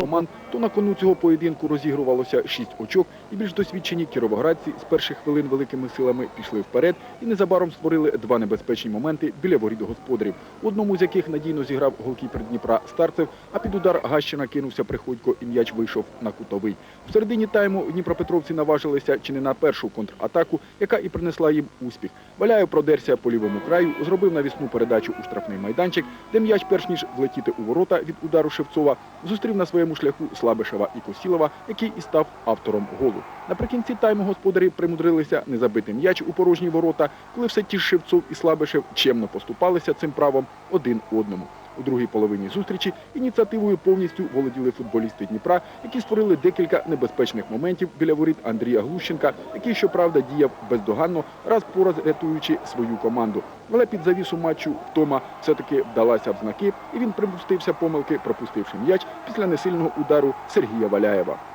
команд, то на кону цього поєдинку розігрувалося шість очок, і більш досвідчені кіровоградці з перших хвилин великими силами пішли вперед і незабаром створили два небезпечні моменти біля воріт господарів, одному з яких надійно зіграв голкіпер Дніпра Старцев, а під удар Гащина кинувся Приходько і м'яч вийшов на кутовий. В середині тайму дніпропетровці наважилися чи не на першу контратаку, яка і принесла їм успіх. Валяєв продерся по лівому краю, зробив навісну передачу у штрафний майданчик, де м'яч, перш ніж влетіти у ворота від удару Шевцова, зустрів на своєму шляху Слабишева і Косілова, який і став автором голу. Наприкінці тайму господарі примудрилися не забити м'яч у порожні ворота, коли все ті Шевцов і Слабишев чемно поступалися цим правом один одному. У другій половині зустрічі ініціативою повністю володіли футболісти Дніпра, які створили декілька небезпечних моментів біля воріт Андрія Глущенка, який, щоправда, діяв бездоганно, раз по раз рятуючи свою команду. Але під завісу матчу втома все-таки вдалася в знаки, і він припустився помилки, пропустивши м'яч після несильного удару Сергія Валяєва.